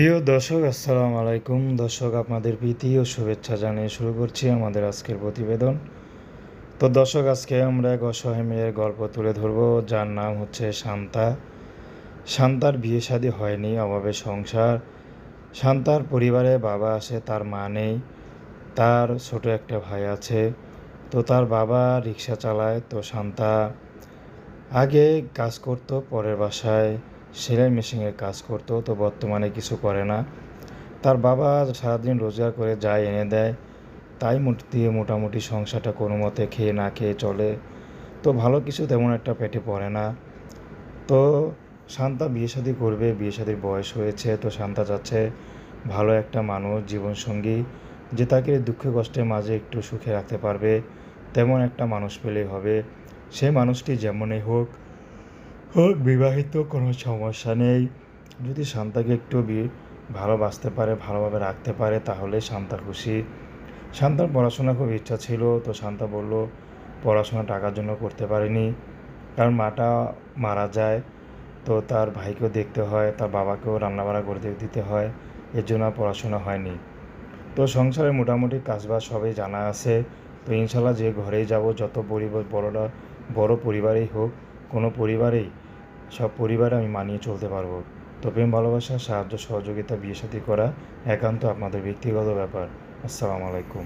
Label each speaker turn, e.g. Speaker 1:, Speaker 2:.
Speaker 1: প্রিয় দর্শক, আসসালামু আলাইকুম। দর্শক, আপনাদের প্রীতি ও শুভেচ্ছা জানিয়ে শুরু করছি আমাদের আজকের প্রতিবেদন। তো দর্শক, আজকে আমরা এক অসহায় মেয়ের গল্প তুলে ধরবো। যার নাম হচ্ছে শান্তা। শান্তার বিয়ে শাদী হয়নি, অভাবে সংসার। শান্তার পরিবারে বাবা আসে তার মা নেই। তার ছোট একটা ভাই আছে, তো তার বাবা রিক্সা চালায়। তো শান্তা আগে কাজ করতো পরের বাসায়। সেলাই মেশিনের কাজ করতো, তো বর্তমানে কিছু করে না। তার বাবা সারাদিন রোজগার করে যায় এনে দেয়, তাই দিয়ে মোটামুটি সংসারটা কোনো মতে খেয়ে না খেয়ে চলে। তো ভালো কিছু তেমন একটা পেটে পড়ে না। তো শান্তা বিয়ে শাদী করবে, বিয়ে শাদীর বয়স হয়েছে, তো শান্তা চাচ্ছে ভালো একটা মানুষ, জীবনসঙ্গী, যে তাকে দুঃখ কষ্টের মাঝে একটু সুখে রাখতে পারবে, তেমন একটা মানুষ পেলেই হবে। সেই মানুষটি যেমনই হোক হোক বিবাহিত কোনো সমস্যা নেই। যদি শান্তাকে একটু ভালোবাসতে পারে, ভালোভাবে রাখতে পারে, তাহলে শান্তা খুশি। শান্তার পড়াশোনা খুব ইচ্ছা ছিল, তো শান্তা বলল, পড়াশোনা টাকার জন্য করতে পারিনি। কারণ মাটা মারা যায়, তো তার ভাইকেও দেখতে হয়, তার বাবাকেও রান্নাবাড়া করে দিতে হয়, এর জন্য পড়াশোনা হয়নি। তো সংসারে মোটামুটি কাজবাজ সবই জানা আছে। তো ইনশাল্লাহ যে ঘরেই যাব, যত পরিবার বড়রা, বড় পরিবারেই হোক কোনো পরিবারেই সব পরিবারে আমি মানিয়ে চলতে পারব। তো প্রেম ভালোবাসা, সাহায্য, সহযোগিতা, বিয়ে সাথী করা একান্ত আপনাদের ব্যক্তিগত ব্যাপার। আসসালামু আলাইকুম।